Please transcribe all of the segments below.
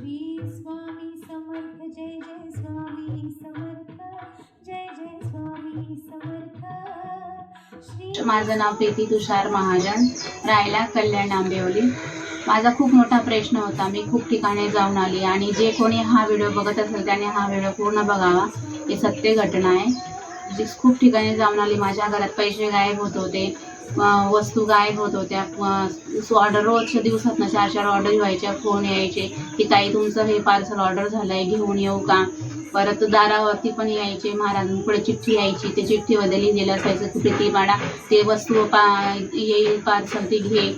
श्री स्वामी समर्थ जय जय स्वामी समर्थ जय जय स्वामी समर्थ. माझं नाव प्रीती तुषार महाजन राहायला कल्याण आंबेवली. माझा खूप मोठा प्रश्न होता मी खूप ठिकाणी जाऊन आली आणि जे कोणी हा व्हिडिओ बघत असेल त्याने हा व्हिडिओ पूर्ण बघावा. ही सत्य घटना आहे. जी खूप ठिकाणी जाऊन आली. माझ्या घरात पैसे गायब होत होते. वस्तू गायब होत होत्या. ऑर्डर रोजच्या दिवसात ना चार चार ऑर्डर व्हायच्या फोन यायचे की ताई तुमचं हे पार्सल ऑर्डर झालं आहे घेऊन येऊ का? परत दारावरती पण यायचे. महाराजांकडे चिठ्ठी यायची. ते चिठ्ठीमध्ये लिहिलेलं असायचं कुठे ती बाळा? ते वस्तू पा येईल पार्सल ती घे.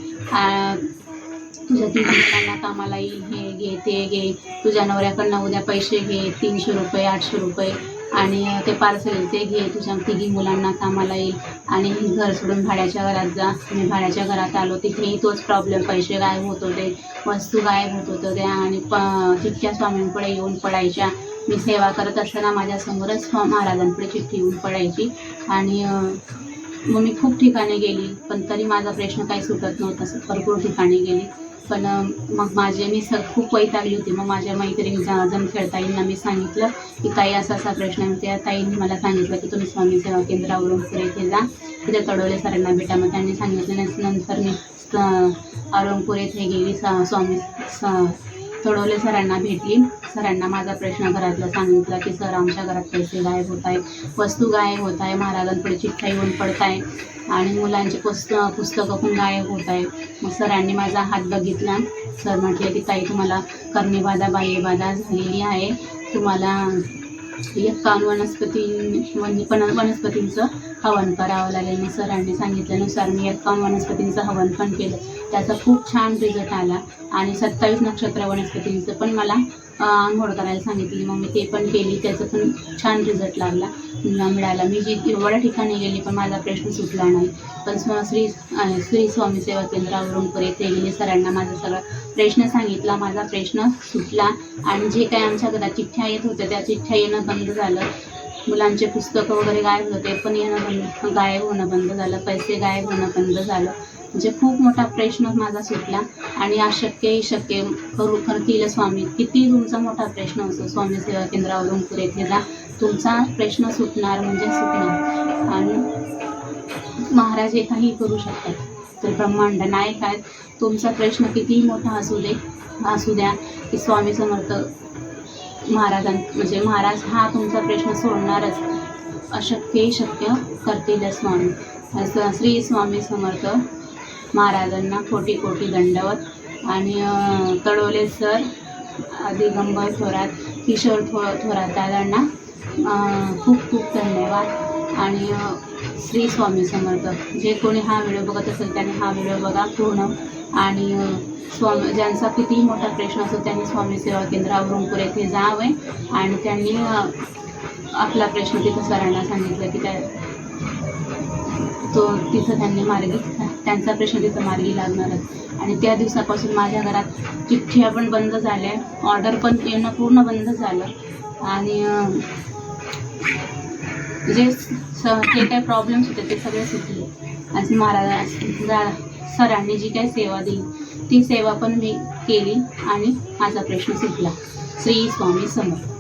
तुझ्या तीन मुलांना कामाला येईल हे घे ते घे. तुझ्या नवऱ्याकडनं उद्या पैसे घे तीनशे रुपये आठशे रुपये. आणि ते पार्सल ते घे तुझ्या तिघी मुलांना कामाला येईल आणि घर सोडून भाड्याच्या घरात जा. मी भाड्याच्या घरात आलो तिथेही तोच प्रॉब्लेम पैसे गायब होत होते वस्तू गायब होत होत्या. त्या आणि प चिठ्ठ्या स्वामींकडे येऊन पडायच्या. मी सेवा करत असताना माझ्यासमोरच महाराजांपुढे महाराजांकडे चिठ्ठी येऊन पडायची. आणि मग मी खूप ठिकाणी गेली पण तरी माझा प्रश्न काही सुटत नव्हता. असं भरपूर ठिकाणी गेली. पण मग माझे मी स खूप वैतागली होती. मग माझ्या मैत्रिणी जा- जमखेड ताईंना मी सांगितलं की ताई असा असा प्रश्न आहे. त्या ताईंनी मला सांगितलं की तुम्ही स्वामी सेवा केंद्रावरून पुढे इथे जा तिथे तडवले सरांना भेटा. मग त्यांनी सांगितलं नंतर मी अरुणपूर औरंगपूर येथे गेली सा स्वामी स- चढवले सरांना भेटली. सरांना माझा प्रश्न घरातला सांगितला की सर आमच्या घरात पैसे गायब होत आहे वस्तू गायब होत आहे. महाराजांकडे चिठ्ठ्या येऊन पडत आहे. आणि मुलांचे पुस्त पुस्तकं पण गायब होत आहे मग सरांनी माझा हात बघितला. सर म्हटले की ताई तुम्हाला कर्णीबाधा बाह्यबाधा झालेली आहे. तुम्हाला एकावन्न वनस्पती म्हणजे पण वनस्पतींचं हवन करावं लागेल. मी सरांनी सांगितल्यानुसार मी एकावन्न वनस्पतींचं हवन पण केलं. त्याचा खूप छान रिझल्ट आला. आणि सत्तावीस नक्षत्र वनस्पतींचं पण मला आंघोळ करायला सांगितली. मग मी ते पण केली. त्याचं पण छान रिझल्ट लागला. मिळाला. मी जी एवढ्या ठिकाणी गेली पण माझा प्रश्न सुटला नाही. पण श्री श्री स्वामी सेवा केंद्रावरून परत येथे गेली सरांना माझा सगळा प्रश्न सांगितला. माझा प्रश्न सुटला. आणि जे काही आमच्या घरात चिठ्ठ्या येत होत्या त्या चिठ्ठ्या येणं बंद झालं. मुलांचे पुस्तकं वगैरे गायब होते पण येणं बंद गायब होणं बंद झालं. पैसे गायब होणं बंद झालं. म्हणजे खूप मोठा प्रश्न माझा सुटला. आणि अशक्यही शक्य. करू करतील स्वामी किती तुमचा मोठा प्रश्न असो स्वामी सेवा केंद्रावरून पुढे जा. तुमचा प्रश्न सुटणार म्हणजे सुटणार. आणि महाराज हे काही करू शकतात. तर ब्रह्मांड नायक आहेत. तुमचा प्रश्न कितीही मोठा असू दे असू द्या की स्वामी समर्थ महाराजां म्हणजे महाराज हा तुमचा प्रश्न सोडणारच. अशक्यही शक्य करतील स्वामी. असं श्री स्वामी समर्थ महाराजांना कोटी कोटी दंडवत. आणि तडवले सर दिगंबर थोरात किशोर थो थोरात दादांना खूप खूप धन्यवाद. आणि श्री स्वामी समर्थ. जे कोणी हा व्हिडिओ बघत असेल त्याने हा व्हिडिओ बघा पूर्ण. आणि स्वामी ज्यांचा कितीही मोठा प्रश्न असो त्यांनी स्वामी सेवा केंद्रावरून पुढे येथे जावे. आणि त्यांनी आपला प्रश्न तिथं सरांना सांगितलं की त्या तो तिथं त्यांनी मार्गी त्यांचा प्रश्न तिथं मार्गी लागणारच. आणि त्या दिवसापासून माझ्या घरात चिठ्ठ्या पण बंद झाल्या. ऑर्डर पण येणं पूर्ण बंद झालं. आणि जे स जे काही प्रॉब्लेम्स होते ते सगळे सुटले. आणि महाराज सरांनी जी काही सेवा दिली ती सेवा पण मी केली आणि माझा प्रश्न सुटला. श्री स्वामी समर्थ.